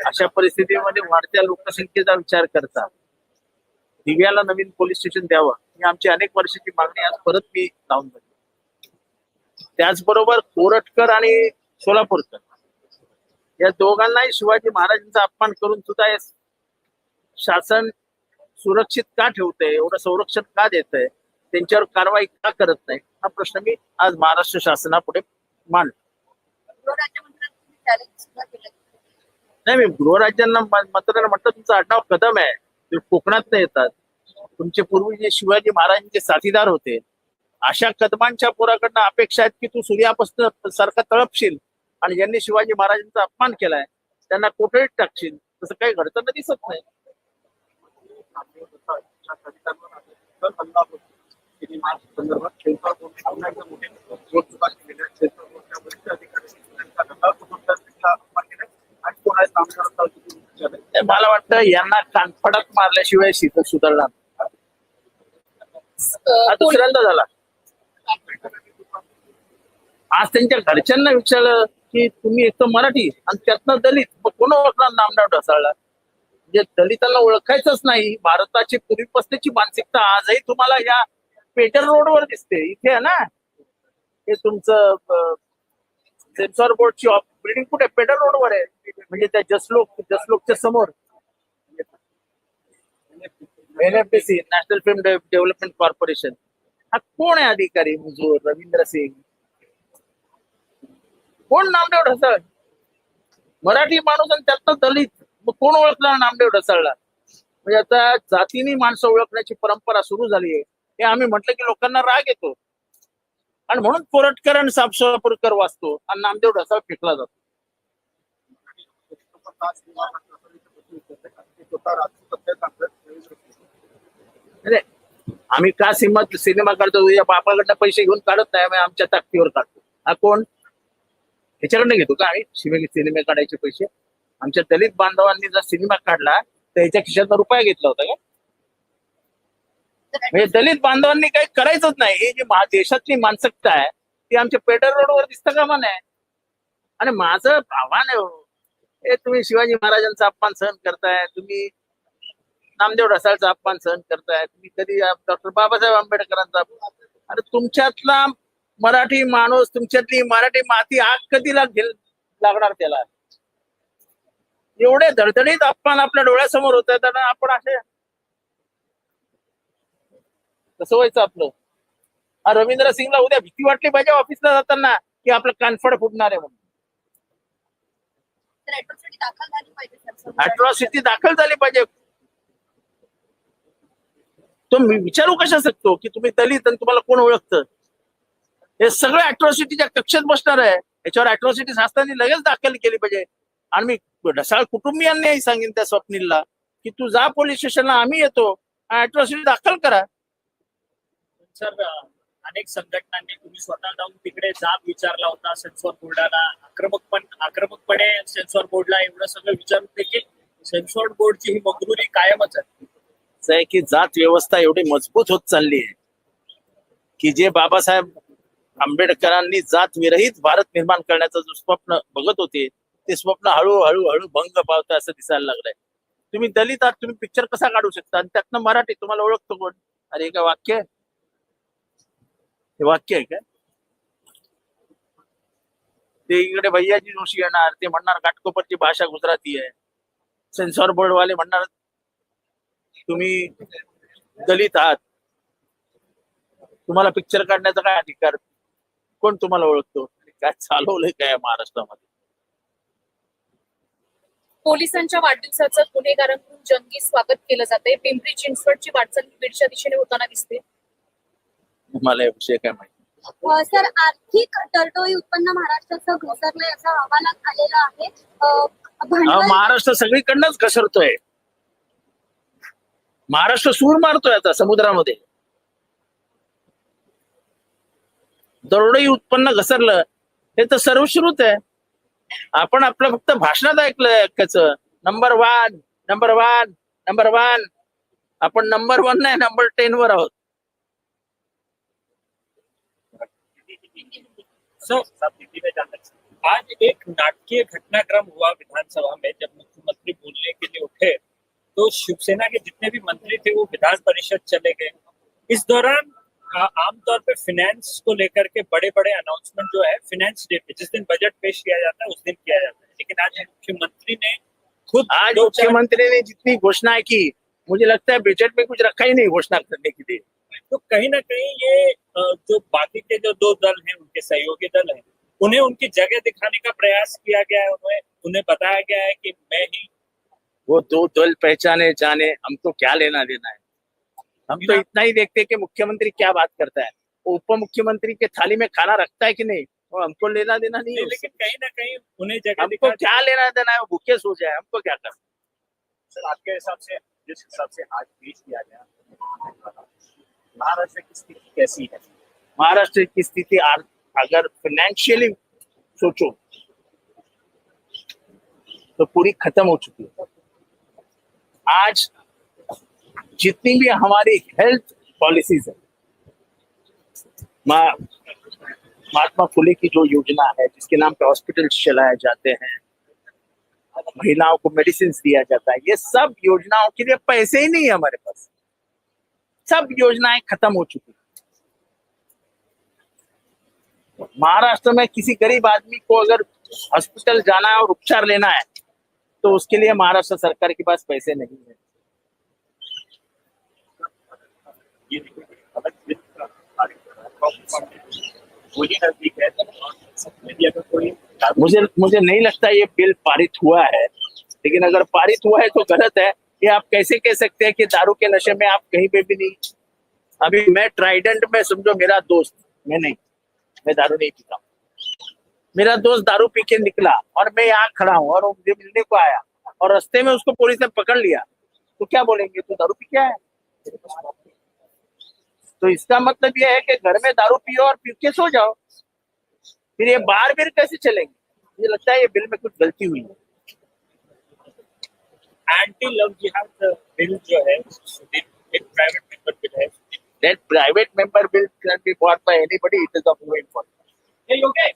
अशा परिस्थितीमध्ये वाढत्या लोकसंख्येचा विचार करता दिव्याला नवीन पोलीस स्टेशन द्यावं ही आमची अनेक वर्षाची मागणी आज परत मी लावून धरली त्याचबरोबर कोरटकर आणि सोलापूरकर या दोघांनाही शिवाजी महाराजांचा अपमान करून सुद्धा हे शासन सुरक्षित का ठेवतंय एवढं संरक्षण का देतंय त्यांच्यावर कारवाई का करत नाही हा प्रश्न मी आज महाराष्ट्र शासनापुढे मांडतो गृहराज्यमंत्र्यांनी तुम्ही challenge सुद्धा केलं. नाही मी गृहराज्यांना म- मंत्र्यांना म्हटलं तुमचं आडनाव कदम आहे. ते कोकणात येतात. तुमचे पूर्वी जे शिवाजी महाराजांचे साथीदार होते. अशा कदमांच्या पोराकडनं अपेक्षा आहेत की तू सूर्यापासून सारखा तळपशील आणि ज्यांनी शिवाजी महाराजांचा अपमान केलाय त्यांना कोठडीत टाकशील. तसं काही घडताना दिसत नाही. संदर्भात मला वाटतं यांना कानफडात मारल्याशिवाय शीत सुधारणार. हा दुसऱ्यांदा झाला. आज त्यांच्या घरच्यांना विचारलं की तुम्ही एक तर मराठी आणि त्यातनं दलित मग कोण ओळखणार नामदाव ढसाळला? म्हणजे दलितांना ओळखायचंच नाही. भारताची पूर्वीपासूनची मानसिकता आजही तुम्हाला या पेटर रोडवर दिसते. इथे आहे ना? हे तुमचं सेन्सॉर बोर्डची बिल्डिंग कुठे? पेडल रोडवर आहे. म्हणजे त्या जसलोक जसलोकच्या समोर. NFDC national film development corporation हा कोण आहे अधिकारी हुजूर रवींद्र सिंग? कोण नामदेव ढसाळ? मराठी माणूस आणि त्यातनं दलित. मग कोण ओळखला नामदेव ढसाळला? म्हणजे आता जातीने माणसं ओळखण्याची परंपरा सुरू झाली आहे. हे आम्ही म्हटलं की लोकांना राग येतो. आणि म्हणून कोरटकर आणि सापसोलापूरकर वाचतो आणि नामदेव ढसाळ फेकला जातो. आम्ही का सिनेमा सिनेमा काढतो या बापाकडनं पैसे घेऊन काढत नाही आमच्या ताकदीवर काढतो. हा कोण? ह्याच्याकडनं घेतो का आम्ही? सिने सिनेमे काढायचे पैसे. आमच्या दलित बांधवांनी जर सिनेमा काढला तर ह्याच्या खिशातनं रुपया घेतला होता का? म्हणजे दलित बांधवांनी काही करायचंच नाही. हे जी देशातली मानसिकता आहे ती आमच्या पेटर रोडवर दिसतं का म्हणे? आणि माझं आव्हान आहे हो. हे. तुम्ही शिवाजी महाराजांचा अपमान सहन करताय तुम्ही नामदेव ढसाळचा अपमान सहन करताय तुम्ही कधी डॉक्टर बाबासाहेब आंबेडकरांचा अरे तुमच्यातला मराठी माणूस तुमच्यातली मराठी माती आग कधी लागेल लागणार त्याला? एवढे धडधडीत अपमान आपल्या डोळ्यासमोर होत आहेत आपण असे कसं व्हायचं आपलं. हा रवींद्र सिंगला उद्या भीती वाटली पाहिजे ऑफिसला जाताना की आपलं कानफड फुटणार आहे म्हणून. अट्रॉसिटी दाखल झाली पाहिजे तो मी विचारू कशा शकतो की तुम्ही दलित आणि तुम्हाला कोण ओळखतं? हे सगळं अट्रॉसिटीच्या कक्षेत बसणार आहे याच्यावर अट्रॉसिटी शासनाने लगेच दाखल केली पाहिजे. आणि मी ढसाळ कुटुंबियांनाही सांगेन त्या स्वप्नीलला की तू जा पोलीस स्टेशनला आम्ही येतो. अट्रॉसिटी दाखल करा. सर अनेक संघटनांनी तुम्ही स्वतः जाऊन तिकडे जाब विचारला होता सेन्सॉर बोर्डाला. आक्रमकपण आक्रमकपणे सेन्सॉर बोर्डला एवढं सगळं विचारून देखील सेन्सॉर बोर्डची ही मजबुरी कायमच आहे. की जात व्यवस्था एवढी मजबूत होत चालली आहे की जे बाबासाहेब आंबेडकरांनी जात विरहित भारत निर्माण करण्याचं जो स्वप्न बघत होते ते स्वप्न हळूहळू हळू भंग पावतं असं दिसायला लागलंय. तुम्ही दलित आहात तुम्ही पिक्चर कसा काढू शकता? आणि त्यातनं मराठी तुम्हाला ओळखतो कोण? अरे का वाक्य आहे? हे वाक्य आहे का? ते इकडे भैयाजी जोशी येणार ते म्हणणार घाटकोपरची भाषा गुजराती आहे. सेन्सॉर बोर्ड वाले म्हणणार तुम्ही दलित आहात. तुम्हाला पिक्चर काढण्याचा काय अधिकार? कोण तुम्हाला ओळखतो? काय चालवलंय काय महाराष्ट्रामध्ये? पोलिसांच्या वाढदिवसाचं गुन्हेगारांकडून जंगी स्वागत केलं जाते पिंपरी चिंचवडची वाटचाल बीडच्या दिशेने होताना दिसते. मला या विषय काय माहिती? सर आर्थिक टळटळी उत्पन्न महाराष्ट्राचं घसरलंय असा अहवाल आलेला आहे. अ, अहो, भांडवल महाराष्ट्र सगळीकडनंच घसरतोय. महाराष्ट्र सूर मारतोय आता समुद्रामध्ये. दरोडई उत्पन्न घसरलं हे तर सर्वश्रुत आहे. आपण आपलं फक्त भाषणात ऐकलंय अख्ख्याच. Number one number one number one आपण नंबर वन नाही नंबर टेन वर आहोत. सो आज एक नाटकीय घटनाक्रम हुआ विधानसभा में जब मुख्यमंत्री बोलने के लिए उठे तो शिवसेना के जितने भी मंत्री थे वो विधान परिषद चले गए। इस दौरान आमतौर पे फाइनेंस को लेकर के बड़े बड़े अनाउंसमेंट जो है फिनेंस डे पे जिस दिन बजट पेश किया जाता है उस दिन किया जाता है। लेकिन आज मुख्यमंत्री ने खुद आज मुख्यमंत्री ने जितनी घोषणाएँ की मुझे लगता है बजट में कुछ रखा ही नहीं घोषणा करने के लिए। तो कहीं ना कहीं ये जो बाकी के जो दो दल हैं उनके सहयोगी दल हैं उन्हें उनकी जगह दिखाने का प्रयास किया गया है उन्हें उन्हें बताया गया है कि मैं ही वो दो दल पहचाने जाने हमको क्या लेना देना है? हम तो इतना ही देखते हैं कि मुख्यमंत्री क्या बात करता है। वो उप मुख्यमंत्री के थाली में खाना रखता है कि नहीं? वो हमको लेना देना नहीं है नहीं। लेकिन कहीं ना कहीं उन्हें जगह हमको क्या लेना देना है? वो भूखे सो जाए हमको क्या करना सर आपके हिसाब से जिस हिसाब से आज पेश किया गया महाराष्ट्र की स्थिति कैसी है? महाराष्ट्र की स्थिति अगर फाइनेंशियली सोचो तो पूरी खत्म हो चुकी है। आज जितनी भी हमारी हेल्थ पॉलिसीज़ है महात्मा फुले की जो योजना है, जिसके नाम पे हॉस्पिटल चलाए जाते हैं, महिलाओं को मेडिसिन दिया जाता है, ये सब योजनाओं के लिए पैसे ही नहीं है हमारे पास। सब योजनाएँ खत्म हो चुकी महाराष्ट्र में किसी गरीब आदमी को अगर हॉस्पिटल जाना है और उपचार लेना है तो उसके लिए महाराष्ट्र सरकार के पास पैसे नहीं है। मुझे मुझे नहीं लगता ये बिल पारित हुआ है, लेकिन अगर पारित हुआ है तो गलत है। ये आप कैसे कह सकते हैं कि दारू के नशे में आप कहीं पे भी नहीं। अभी मैं ट्राइडेंट में समझो मेरा दोस्त, मैं नहीं, मैं दारू नहीं पीता। मेरा दोस्त दारू पी के निकला और मैं यहाँ खड़ा हूँ और मुझे मिलने को आया और रास्ते में उसको पुलिस ने पकड़ लिया। तो क्या बोलेंगे तो दारू पी के आया तो इसका मतलब यह है कि घर में दारू पियो और पी के सो जाओ। फिर ये बार फिर कैसे चलेंगे? मुझे लगता है ये बिल में कुछ गलती हुई है। एंटी लव जिहाद बिल जो है एक प्राइवेट मेंबर बिल है that private member bill can be bought by anybody, it is of no importance. Yogesh